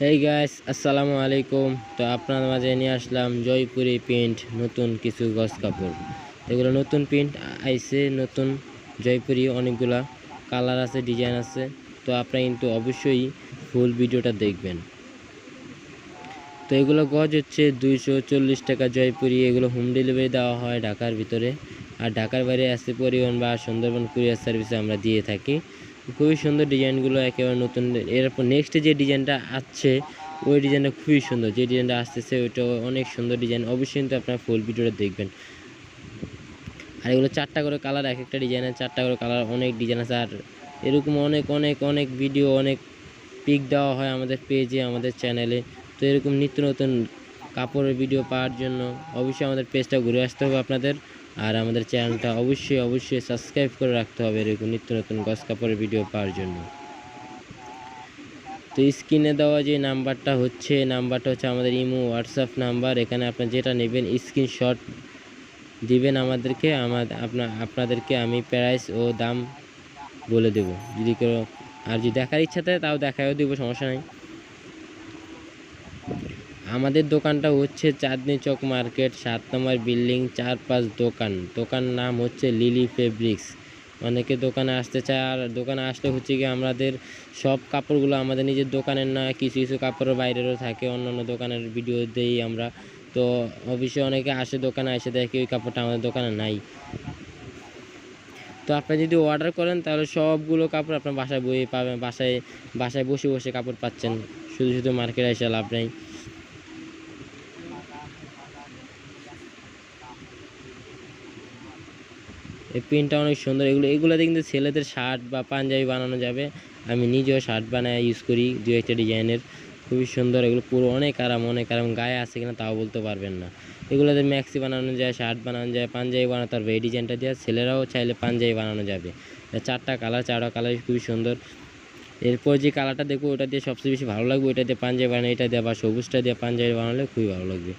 এই গাইস আসসালামু আলাইকুম তো আপনার মাঝে নিয়ে আসলাম জয়পুরি প্রিন্ট নতুন কিছু গস কাপড়। এগুলো নতুন প্রিন্ট আইছে নতুন জয়পুরি, অনেকগুলা কালার আছে ডিজাইন আছে। তো আপনারা কিন্তু অবশ্যই ফুল ভিডিওটা দেখবেন। তো এগুলো গজ হচ্ছে দুইশো চল্লিশ টাকা জয়পুরি। এগুলো হোম ডেলিভারি দেওয়া হয় ঢাকার ভিতরে। আর ঢাকার বাইরে আসছে পরিবহন বা সুন্দরবন কুরিয়ার সার্ভিসে আমরা দিয়ে থাকি। খুবই সুন্দর ডিজাইনগুলো একেবারে নতুন। এরপর নেক্সট যে ডিজাইনটা আসছে ওই ডিজাইনটা খুবই সুন্দর। যে ডিজাইনটা আসতেছে ওইটা অনেক সুন্দর ডিজাইন। অবশ্যই কিন্তু আপনারা ফুল ভিডিওটা দেখবেন। আর এগুলো চারটা করে কালার এক একটা ডিজাইনের চারটা করে কালার অনেক ডিজাইন আছে। আর এরকম অনেক অনেক অনেক ভিডিও অনেক পিক দেওয়া হয় আমাদের পেজে আমাদের চ্যানেলে তো এরকম নিত্য নতুন কাপড়ের ভিডিও পাওয়ার জন্য অবশ্যই আমাদের পেজটা ঘুরে আসতে হবে আপনাদের। আর আমাদের চ্যানেলটা অবশ্যই অবশ্যই সাবস্ক্রাইব করে রাখতে হবে এরকম নিত্য নতুন গস কাপড়ের ভিডিও পাওয়ার জন্য। তো স্ক্রিনে দেওয়া যে নাম্বারটা হচ্ছে নাম্বারটা হচ্ছে আমাদের ইমো হোয়াটসঅ্যাপ নাম্বার। এখানে আপনি যেটা নেবেন স্ক্রিনশট দিবেন আমাদেরকে। আমাদের আপনা আপনাদেরকে আমি প্রাইস ও দাম বলে দেব। যদি কেউ আর যদি দেখার ইচ্ছা থাকে, তাও দেখাও দেবো, সমস্যা নাই। আমাদের দোকানটা হচ্ছে চাঁদনি চক মার্কেট, সাত নম্বর বিল্ডিং চার পাঁচ দোকান। দোকান নাম হচ্ছে লিলি ফেব্রিক্স। অনেকে দোকানে আসতে চায় আর দোকানে আসলে হচ্ছে কি আমাদের সব কাপড়গুলো আমাদের নিজের দোকানের না কিছু কিছু কাপড়ের বাইরেরও থাকে, অন্যান্য দোকানের ভিডিও দেই আমরা। তো অবশ্যই অনেকে আসে দোকানে, এসে দেখে ওই কাপড়টা আমাদের দোকানে নাই। তো আপনি যদি অর্ডার করেন, তাহলে সবগুলো কাপড় আপনার বাসায় বয়ে পাবেন, বাসায় বাসায় বসে বসে কাপড় পাচ্ছেন। শুধু শুধু মার্কেটে এসে লাভ নেই। এই প্রিন্টটা অনেক সুন্দর। এগুলো, এগুলোতে কিন্তু ছেলেদের শার্ট বা পাঞ্জাবি বানানো যাবে। আমি নিজেও শার্ট বানায় ইউজ করি, দু একটা ডিজাইনের খুবই সুন্দর, এগুলো পুরো অনেক আরাম অনেক আরাম। গায়ে আছে কিনা তাও বলতে পারবেন না। এগুলোতে ম্যাক্সি বানানো যায় শার্ট বানানো যায়, পাঞ্জাবি বানাতে পারবে এই ডিজাইনটা দিয়ে ছেলেরাও চাইলে পাঞ্জাবি বানানো যাবে। চারটা কালার চারটা কালার খুবই সুন্দর। এরপর যে কালারটা দেখব, ওটা দিয়ে সবচেয়ে বেশি ভালো লাগবে, ওইটা দিয়ে পাঞ্জাবি বানানো, এটা দিয়ে বা সবুজটা দিয়ে পাঞ্জাবি বানালে খুবই ভালো লাগবে।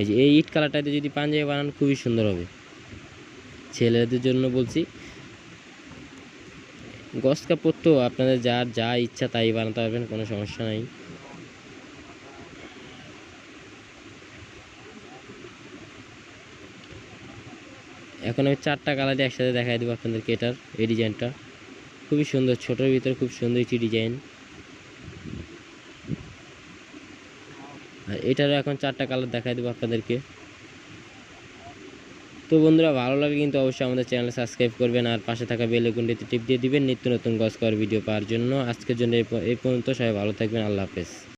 এই যে, এই ইট কালারটা দিয়ে যদি পাঞ্জাবি বানান, খুবই সুন্দর হবে। ছেলেদের জন্য বলছি, গস কাপড় তো আপনাদের যার যা ইচ্ছা তাই বানাতে পারবেন, কোনো সমস্যা নাই। এখন আমি চারটা কালারে একসাথে দেখাই দেবো আপনাদেরকে এটার, এই ডিজাইনটা খুবই সুন্দর, ছোটোর ভিতরে খুব সুন্দর একটি ডিজাইন আর এটারও এখন চারটা কালার দেখাই দেবো আপনাদেরকে। তো বন্ধুরা, ভালো লাগে কিন্তু অবশ্যই আমাদের চ্যানেল সাবস্ক্রাইব করবেন আর পাশে থাকা বেল আইকনটিতে টিপ দিয়ে দিবেন। নিত্য নতুন গস করার ভিডিও পাওয়ার জন্য। আজকের জন্য এই পর্যন্ত সবাই ভালো থাকবেন। আল্লাহ হাফেজ।